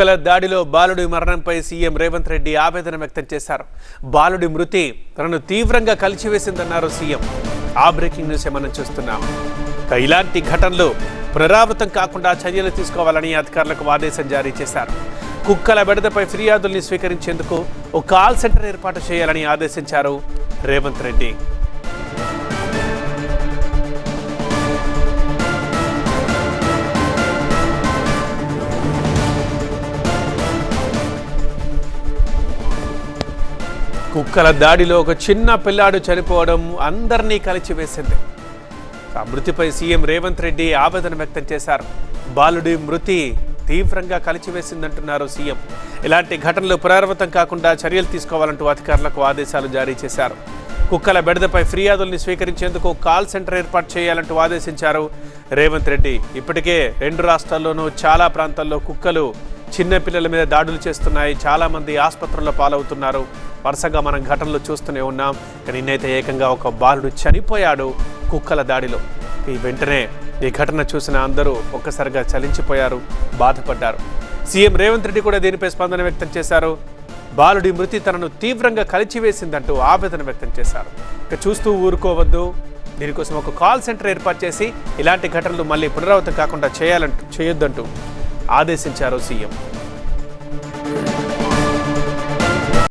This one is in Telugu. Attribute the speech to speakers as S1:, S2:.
S1: కుక్కల దాడిలో బాలుడి మరణంపై సీఎం రేవంత్ రెడ్డి ఆవేదన వ్యక్తం చేశారు. బాలుడి మృతి తనను తీవ్రంగా కలిచివేసిందన్నారు సీఎం. ఆ బ్రేకింగ్ న్యూస్ మనం చూస్తున్నాం. ఇక ఇలాంటి ఘటనలు పునరావృతం కాకుండా చర్యలు తీసుకోవాలని అధికారులకు ఆదేశం జారీ చేశారు. కుక్కల బెడదపై ఫిర్యాదుల్ని స్వీకరించేందుకు ఒక కాల్ సెంటర్ ఏర్పాటు చేయాలని ఆదేశించారు రేవంత్ రెడ్డి. కుక్కల దాడిలో ఒక చిన్న పిల్లాడు చనిపోవడం అందరినీ కలిచివేసింది. ఆ మృతిపై సీఎం రేవంత్ రెడ్డి ఆవేదన వ్యక్తం చేశారు. బాలుడి మృతి తీవ్రంగా కలిచివేసిందంటున్నారు సీఎం. ఇలాంటి ఘటనలు పునరావృతం కాకుండా చర్యలు తీసుకోవాలంటూ అధికారులకు ఆదేశాలు జారీ చేశారు. కుక్కల బెడదపై ఫిర్యాదుల్ని స్వీకరించేందుకు కాల్ సెంటర్ ఏర్పాటు చేయాలంటూ ఆదేశించారు రేవంత్ రెడ్డి. ఇప్పటికే రెండు రాష్ట్రాల్లోనూ చాలా ప్రాంతాల్లో కుక్కలు చిన్నపిల్లల మీద దాడులు చేస్తున్నాయి. చాలామంది ఆసుపత్రుల్లో పాలవుతున్నారు. వరుసగా మనం ఘటనలు చూస్తూనే ఉన్నాం. కానీ నిన్నైతే ఏకంగా ఒక బాలుడు చనిపోయాడు కుక్కల దాడిలో. ఈ వెంటనే ఈ ఘటన చూసిన అందరూ ఒక్కసారిగా చలించిపోయారు బాధపడ్డారు. సీఎం రేవంత్ రెడ్డి కూడా దీనిపై స్పందన వ్యక్తం చేశారు. బాలుడి మృతి తనను తీవ్రంగా కలిచివేసిందంటూ ఆవేదన వ్యక్తం చేశారు. ఇక చూస్తూ ఊరుకోవద్దు. దీనికోసం ఒక కాల్ సెంటర్ ఏర్పాటు చేసి ఇలాంటి ఘటనలు మళ్ళీ పునరావృతం కాకుండా చేయాలంటూ చేయొద్దంటూ ఆదేశించారు సీఎం.